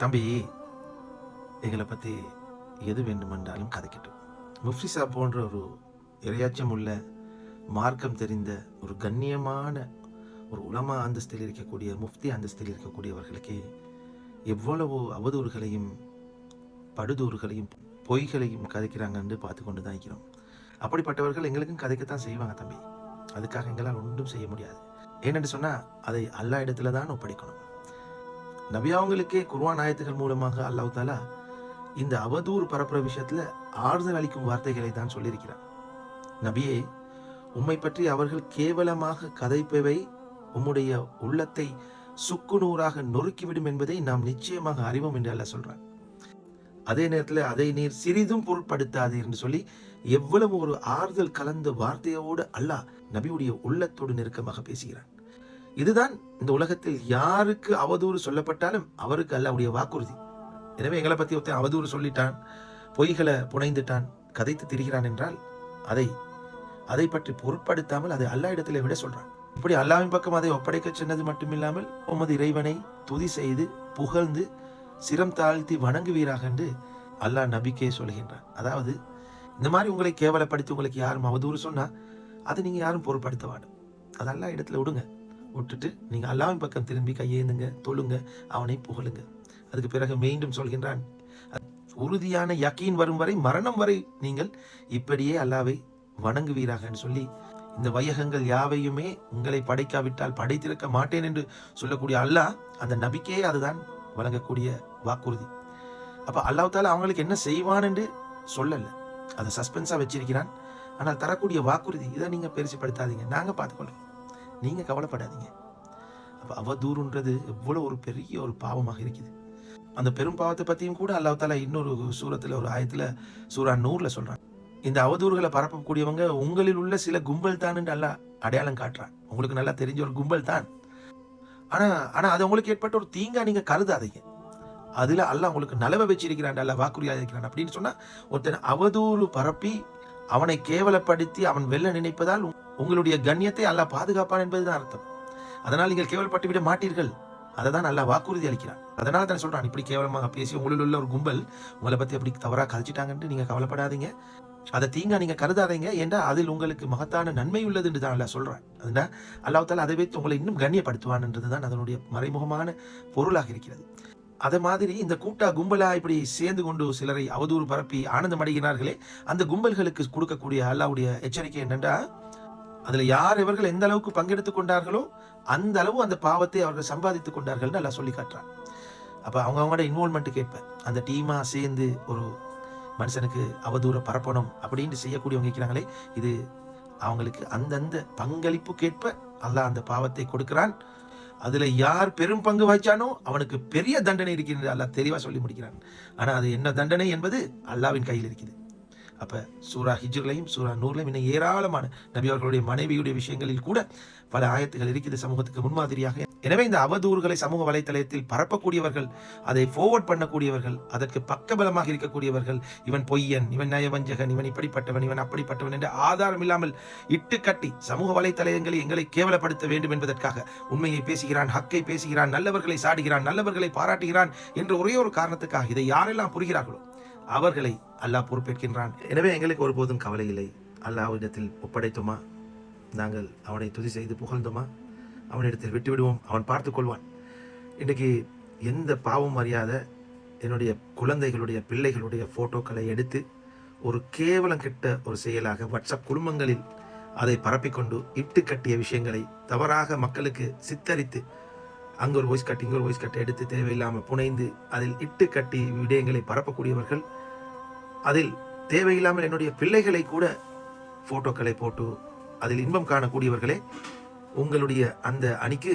தம்பி எங்களை பற்றி எது வேண்டுமென்றாலும் கதைக்கட்டும். முஃப்ரிசா போன்ற ஒரு இரையாச்சம் உள்ள மார்க்கம் தெரிந்த ஒரு கண்ணியமான ஒரு உலமா அந்தஸ்தில் இருக்கக்கூடிய முஃப்தி அந்தஸ்தில் இருக்கக்கூடியவர்களுக்கு எவ்வளவு அவதூறுகளையும் படுதூறுகளையும் பொய்களையும் கதைக்கிறாங்கன்னு பார்த்து கொண்டு தான் இருக்கிறோம். அப்படிப்பட்டவர்கள் எங்களுக்கும் கதைக்கத்தான் செய்வாங்க தம்பி. அதுக்காக எங்களால் ஒன்றும் செய்ய முடியாது. ஏனென்று சொன்னால் அதை அல்லா இடத்துல தான் ஒப்படைக்கணும். நபியாவங்களுக்கே குர்வான் ஆயத்துகள் மூலமாக அல்லாஹ் தாலா இந்த அவதூறு பரப்புற விஷயத்துல ஆறுதல் அளிக்கும் வார்த்தைகளை தான் சொல்லியிருக்கிறார் நபியே உம்மை பற்றி அவர்கள் கேவலமாக கதைப்பவை உம்முடைய உள்ளத்தை சுக்குநூறாக நொறுக்கிவிடும் என்பதை நாம் நிச்சயமாக அறிவோம் என்று அல்ல சொல்றான். அதே நேரத்தில் அதை நீர் சிறிதும் பொருட்படுத்தாது என்று சொல்லி எவ்வளவு ஒரு ஆறுதல் கலந்த வார்த்தையோடு அல்லாஹ் நபியுடைய உள்ளத்தோடு நெருக்கமாக பேசுகிறான். இதுதான் இந்த உலகத்தில் யாருக்கு அவதூறு சொல்லப்பட்டாலும் அவருக்கு அல்லாவுடைய வாக்குறுதி. எனவே எங்களை பற்றி ஒருத்தன் அவதூறு சொல்லிட்டான் பொய்களை புனைந்துட்டான் கதைத்து திரிகிறான் என்றால் அதை அதை பற்றி பொருட்படுத்தாமல் அதை அல்லா இடத்திலே விட சொல்றான். இப்படி அல்லாவின் பக்கம் அதை ஒப்படைக்க சொன்னது மட்டுமில்லாமல் உமது இறைவனை துதி செய்து புகழ்ந்து சிரம் தாழ்த்தி வணங்குவீராக என்று அல்லாஹ் நம்பிக்கையை சொல்கின்றான். அதாவது இந்த மாதிரி உங்களை கேவலப்படுத்தி உங்களுக்கு யாரும் அவதூறு சொன்னால் அதை நீங்கள் யாரும் பொருட்படுத்த வேணும் அது அல்லா இடத்துல விடுங்க. விட்டுட்டு நீங்கள் அல்லாவின் பக்கம் திரும்பி கையேந்துங்க தொழுங்க அவனை புகழுங்க. அதுக்கு பிறகு மீண்டும் சொல்கின்றான் உறுதியான யக்கீன் வரும் வரை மரணம் வரை நீங்கள் இப்படியே அல்லாவை வணங்குவீராகன்னு சொல்லி இந்த வையகங்கள் யாவையுமே உங்களை படைக்காவிட்டால் படைத்திருக்க மாட்டேன் என்று சொல்லக்கூடிய அல்லாஹ் அந்த நபிக்கையே அதுதான் வழங்கக்கூடிய வாக்குறுதி. அப்போ அல்லாஹால அவங்களுக்கு என்ன செய்வான் என்று சொல்லலை. அதை சஸ்பென்ஸாக வச்சிருக்கிறான். ஆனால் தரக்கூடிய வாக்குறுதி இதை நீங்கள் பெருசுப்படுத்தாதீங்க. நாங்கள் பார்த்துக்கொள்றோம். நீங்கள் கவலைப்படாதீங்க. அப்போ அவதூறுன்றது எவ்வளோ ஒரு பெரிய ஒரு பாவமாக இருக்குது. அந்த பெரும் பாவத்தை பற்றியும் கூட அல்லாஹ் தாலா இன்னொரு சூரத்தில் ஒரு ஆயத்தில் சூரா நூறில் சொல்கிறான் இந்த அவதூறுகளை பரப்பக்கூடியவங்க உங்களில் உள்ள சில கும்பல் தான் நல்லா அடையாளம் காட்டுறான். உங்களுக்கு நல்லா தெரிஞ்ச ஒரு கும்பல் தான். ஆனால் ஆனால் அது உங்களுக்கு ஏற்பட்ட ஒரு தீங்கா நீங்கள் கருதாதீங்க. அதில் அல்லா உங்களுக்கு நலவை வச்சிருக்கிறான் அல்ல வாக்குறுதியாக இருக்கிறான். அப்படின்னு சொன்னால் ஒருத்தன் அவதூறு பரப்பி அவனை கேவலப்படுத்தி அவன் வெல்ல நினைப்பதால் உங்களுடைய கண்ணியத்தை அல்லாஹ் பாதுகாப்பான் என்பதுதான் அர்த்தம். அதனால் நீங்கள் கேவலப்பட்டு விட மாட்டீர்கள். அதை தான் நல்லா வாக்குறுதி அளிக்கிறான். அதனால தான் சொல்கிறான் இப்படி கேவலமாக பேசி உங்களில் உள்ள ஒரு கும்பல் உங்களை பற்றி எப்படி தவறாக கதைச்சிட்டாங்கன்ட்டு நீங்கள் கவலைப்படாதீங்க. அதை தீங்கா நீங்கள் கருதாதீங்க. ஏன்னா அதில் உங்களுக்கு மகத்தான நன்மை உள்ளது என்று தான் அல்லாஹ் சொல்கிறேன் அதுனா அல்லாஹ் அதை வைத்து உங்களை இன்னும் கண்ணியப்படுத்துவான்ன்றது தான் அதனுடைய மறைமுகமான பொருளாக இருக்கிறது. அதே மாதிரி இந்த கூட்டா கும்பலா இப்படி சேர்ந்து கொண்டு சிலரை அவதூறு பரப்பி ஆனந்தம் அடைகிறார்களே அந்த கும்பல்களுக்கு கொடுக்கக்கூடிய அல்லாவுடைய எச்சரிக்கை என்னென்றா அதில் யார் இவர்கள் எந்த அளவுக்கு பங்கெடுத்துக் கொண்டார்களோ அந்த அளவு அந்த பாவத்தை அவர்கள் சம்பாதித்துக் கொண்டார்கள்னு நல்லா சொல்லி காட்டுறான். அப்போ அவங்கவுங்களோட இன்வால்மெண்ட் அந்த டீமாக சேர்ந்து ஒரு மனுஷனுக்கு அவதூற பரப்பணும் அப்படின்னு செய்யக்கூடியவங்க இருக்கிறாங்களே இது அவங்களுக்கு அந்தந்த பங்களிப்பு கேட்ப அல்லாஹ் அந்த பாவத்தை கொடுக்கிறான். அதில் யார் பெரும் பங்கு வகிச்சானோ அவனுக்கு பெரிய தண்டனை இருக்கிறது அல்லாஹ் தெளிவாக சொல்லி முடிக்கிறான். ஆனால் அது என்ன தண்டனை என்பது அல்லாவின் கையில் இருக்குது. அப்ப சூரா ஹிஜ்ர்லையும் சூரா நூர்லையும் இன்னும் ஏராளமான நபி அவர்களுடைய மனைவியுடைய விஷயங்களில் கூட பல ஆயத்துகள் இருக்குது சமூகத்துக்கு முன்மாதிரியாக. எனவே இந்த அவதூறுகளை சமூக வலைத்தளத்தில் பரப்பக்கூடியவர்கள் அதை ஃபோர்வர்ட் பண்ணக்கூடியவர்கள் அதற்கு பக்கபலமாக இருக்கக்கூடியவர்கள் இவன் பொய்யன் இவன் நயவஞ்சகன் இவன் இப்படிப்பட்டவன் இவன் அப்படிப்பட்டவன் என்று ஆதாரம் இல்லாமல் இட்டு கட்டி சமூக வலைத்தளங்களில் எங்களை கேவலப்படுத்த வேண்டும் என்பதற்காக உண்மையை பேசுகிறான் ஹக்கை பேசுகிறான் நல்லவர்களை சாடுகிறான் நல்லவர்களை பாராட்டுகிறான் என்ற ஒரே ஒரு காரணத்துக்காக இதை யாரெல்லாம் புரிகிறார்களோ அவர்களை அல்லாஹ் பொறுப்பேற்கின்றான். எனவே எங்களுக்கு ஒருபோதும் கவலை இல்லை. அல்லாஹ்விடத்தில் ஒப்படைத்தோமா? நாங்கள் அவனை துதி செய்து புகழ்ந்தோமா? அவனிடத்தில் விட்டுவிடுவோம் அவன் பார்த்து கொள்வான். இன்றைக்கு எந்த பாவம் அறியாத என்னுடைய குழந்தைகளுடைய பிள்ளைகளுடைய ஃபோட்டோக்களை எடுத்து ஒரு கேவலம் கெட்ட ஒரு செயலாக வாட்ஸ்அப் குடும்பங்களில் அதை பரப்பிக்கொண்டு இட்டு கட்டிய விஷயங்களை தவறாக மக்களுக்கு சித்தரித்து அங்கே ஒரு வாய்ஸ் கட் இங்கே ஒரு வாய்ஸ் கட் எடுத்து தேவையில்லாமல் புனைந்து அதில் இட்டு கட்டி விடயங்களை பரப்பக்கூடியவர்கள் அதில் தேவையில்லாமல் என்னுடைய பிள்ளைகளை கூட போட்டோக்களை போட்டு அதில் இன்பம் காணக்கூடியவர்களே உங்களுடைய அந்த அணிக்கு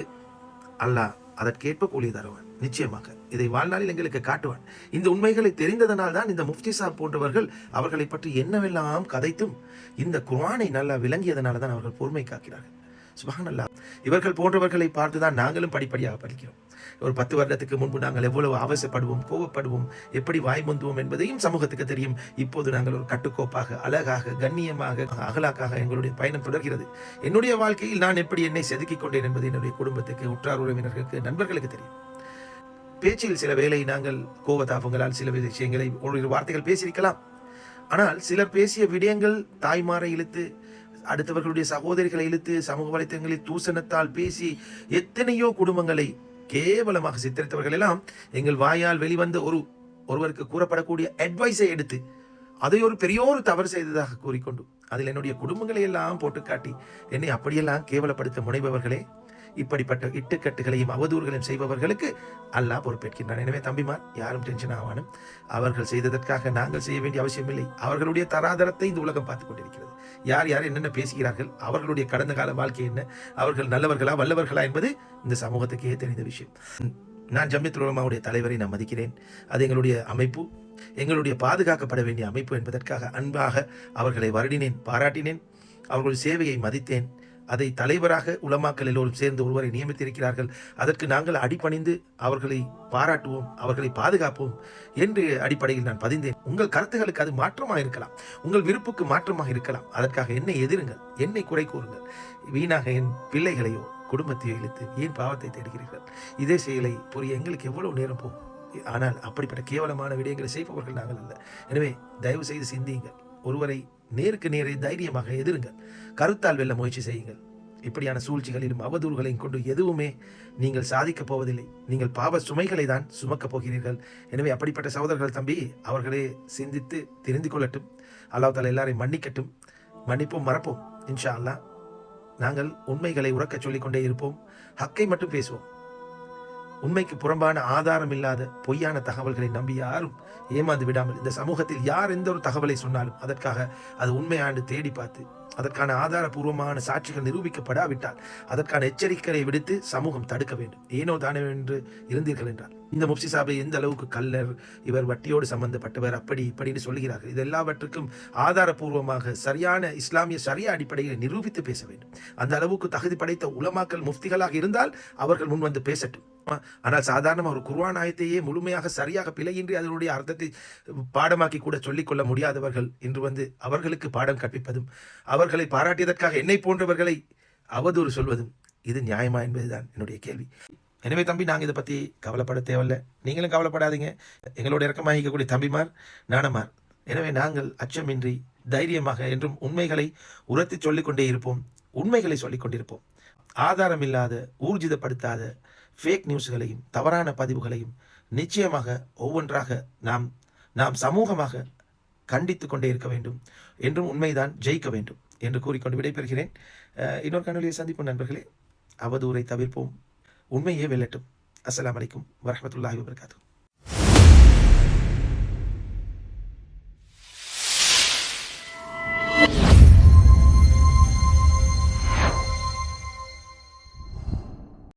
அல்லாஹ் அதற்கேற்ப கூலி தருவான். நிச்சயமாக இதை வாழ்நாளில் எங்களுக்கு காட்டுவான். இந்த உண்மைகளை தெரிந்ததனால் தான் இந்த முஃப்தி சாப் போன்றவர்கள் அவர்களை பற்றி என்னவெல்லாம் கதைத்தும் இந்த குர்ஆனை நல்லா விளங்கியதனால தான் அவர்கள் பொறுமை காக்கிறார்கள். சுபஹானல்லாஹ். இவர்கள் போன்றவர்களை பார்த்து தான் நாங்களும் படிப்படியாக படிக்கிறோம். ஒரு பத்து வருடத்துக்கு முன்பு நாங்கள் எவ்வளவு அவசியப்படுவோம் கோவப்படுவோம் எப்படி வாய்மந்துவோம் என்பதையும் சமூகத்துக்கு தெரியும். இப்போது நாங்கள் ஒரு கட்டுக்கோப்பாக அழகாக கண்ணியமாக அகலாக்காக எங்களுடைய பயணம் தொடர்கிறது. என்னுடைய வாழ்க்கையில் நான் எப்படி என்னை செதுக்கிக் கொண்டேன் என்பது என்னுடைய குடும்பத்துக்கு உற்றார் உறவினர்களுக்கு நண்பர்களுக்கு தெரியும். பேச்சில் சில வேளை நாங்கள் கோபதாபங்களால் சில விஷயங்களை ஒரு வார்த்தைகள் பேசியிருக்கலாம். ஆனால் சிலர் பேசிய விடயங்கள் தாய்மாரை இழுத்து அடுத்தவர்களுடைய சகோதரிகளை இழுத்து சமூக வலைத்தளங்களில் தூசணத்தால் பேசி எத்தனையோ குடும்பங்களை கேவலமாக சித்தரித்தவர்கள் எல்லாம் எங்கள் வாயால் வெளிவந்த ஒரு ஒருவருக்கு கூறப்படக்கூடிய அட்வைஸை எடுத்து அதை ஒரு பெரிய ஒரு தவறு செய்ததாக கூறிக்கொண்டு அதில் என்னுடைய குடும்பங்களை எல்லாம் போட்டு காட்டி என்னை அப்படியெல்லாம் கேவலப்படுத்த முனைபவர்களே இப்படிப்பட்ட இட்டுக்கட்டுகளையும் அவதூறுகளையும் செய்பவர்களுக்கு அல்லாஹ் பொறுப்பேற்கின்றான். எனவே தம்பிமார் யாரும் டென்ஷன் ஆவானும் அவர்கள் செய்ததற்காக நாங்கள் செய்ய வேண்டிய அவசியமில்லை. அவர்களுடைய தராதரத்தை இந்த உலகம் பார்த்துக் கொண்டிருக்கிறது. யார் யார் என்னென்ன பேசுகிறார்கள்? அவர்களுடைய கடந்த கால வாழ்க்கை என்ன? அவர்கள் நல்லவர்களா வல்லவர்களா என்பது இந்த சமூகத்துக்கே தெரிந்த விஷயம். நான் ஜம்மித் உலமாவுடைய தலைவரை நான் மதிக்கிறேன். அது எங்களுடைய அமைப்பு. எங்களுடைய பாதுகாக்கப்பட வேண்டிய அமைப்பு என்பதற்காக அன்பாக அவர்களை வருடினேன் பாராட்டினேன். அவர்களுடைய சேவையை மதித்தேன். அதை தலைவராக உலமாக்கள் எல்லோரும் சேர்ந்து ஒருவரை நியமித்திருக்கிறார்கள். அதற்கு நாங்கள் அடிபணிந்து அவர்களை பாராட்டுவோம் அவர்களை பாதுகாப்போம் என்று அடிப்படையில் நான் பதிந்தேன். உங்கள் கருத்துகளுக்கு அது மாற்றமாக இருக்கலாம். உங்கள் விருப்புக்கு மாற்றமாக இருக்கலாம். அதற்காக என்னை எதிருங்கள் என்னை குறை கூறுங்கள். வீணாக என் பிள்ளைகளையோ குடும்பத்தையோ இழுத்து ஏன் பாவத்தை தேடுகிறீர்கள்? இதே செயலை புரிய எங்களுக்கு எவ்வளவு நேரம் போகும்? ஆனால் அப்படிப்பட்ட கேவலமான விடயங்களை செய்பவர்கள் நாங்கள் அல்ல. எனவே தயவு செய்து சிந்தியுங்கள். ஒருவரை நேருக்கு நேரே தைரியமாக எதிருங்கள். கருத்தால் வெல்ல முயற்சி செய்யுங்கள். இப்படியான சூழ்ச்சிகளிலும் அவதூறுகளையும் கொண்டு எதுவுமே நீங்கள் சாதிக்கப் போவதில்லை. நீங்கள் பாவ சுமைகளை தான் சுமக்கப் போகிறீர்கள். எனவே அப்படிப்பட்ட சகோதரர்கள் தம்பி அவர்களே சிந்தித்து தெரிந்து கொள்ளட்டும். அல்லாஹ் தாலா எல்லாரையும் மன்னிக்கட்டும். மன்னிப்போம் மறப்போம். இன்ஷா அல்லாஹ் நாங்கள் உண்மைகளை உறக்கச் சொல்லிக்கொண்டே இருப்போம். ஹக்கை மட்டும் பேசுவோம். உண்மைக்கு புறம்பான ஆதாரம் இல்லாத பொய்யான தகவல்களை நம்பி யாரும் ஏமாந்து விடாமல் இந்த சமூகத்தில் யார் எந்த ஒரு தகவலை சொன்னாலும் அதற்காக அது உண்மையாண்டு தேடி பார்த்து அதற்கான ஆதாரபூர்வமான சாட்சிகள் நிரூபிக்கப்படாவிட்டால் அதற்கான எச்சரிக்கையை விடுத்து சமூகம் தடுக்க வேண்டும். ஏனோ தானே என்று இருந்தீர்கள் என்றால். இந்த முப்சி சாபை எந்த அளவுக்கு கல்லர் இவர் வட்டியோடு சம்பந்தப்பட்டவர் அப்படி இப்படின்னு சொல்லுகிறார்கள். இது எல்லாவற்றுக்கும் ஆதாரபூர்வமாக சரியான இஸ்லாமிய சரியா அடிப்படையில் நிரூபித்து பேச வேண்டும். அந்த அளவுக்கு தகுதி படைத்த உலமாக்கல் முஃப்திகளாக இருந்தால் அவர்கள் முன் வந்து பேசட்டும். ஆனால் சாதாரண ஒரு குர்ஆன் ஆயத்தையே முழுமையாக சரியாக பிழையின்றி அதனுடைய அர்த்தத்தை பாடமாக்கி கூட சொல்லிக்கொள்ள முடியாதவர்கள் இன்று வந்து அவர்களுக்கு பாடம் கற்பிப்பதும் அவர்களை பாராட்டியதற்காக என்னை போன்றவர்களை அவதூறு சொல்வதும் இது நியாயமா என்பதுதான் என்னுடைய கேள்வி. எனவே தம்பி நாங்கள் இதை பற்றி கவலைப்பட தேவையில்லை. நீங்களும் கவலைப்படாதீங்க. எங்களோட இறக்கமாகிக்கக்கூடிய தம்பிமார் நாணமார் எனவே நாங்கள் அச்சமின்றி தைரியமாக என்றும் உண்மைகளை உரத்தி சொல்லிக்கொண்டே இருப்போம். உண்மைகளை சொல்லிக்கொண்டிருப்போம். ஆதாரம் இல்லாத ஊர்ஜிதப்படுத்தாத ஃபேக் நியூஸ்களையும் தவறான பதிவுகளையும் நிச்சயமாக ஒவ்வொன்றாக நாம் நாம் சமூகமாக கண்டித்து கொண்டே இருக்க வேண்டும் என்றும் உண்மைதான் ஜெயிக்க வேண்டும். என்று கூறிக்கொண்டு விடைபெறுகிறேன். இன்னொரு கனொலியை சந்திப்போம் நண்பர்களே. அவதூரை தவிர்ப்போம். உண்மையே வெல்லட்டும். அஸ்லாம் அலைக்கும் வரமத்துல்லாஹி வபர்காத்தூ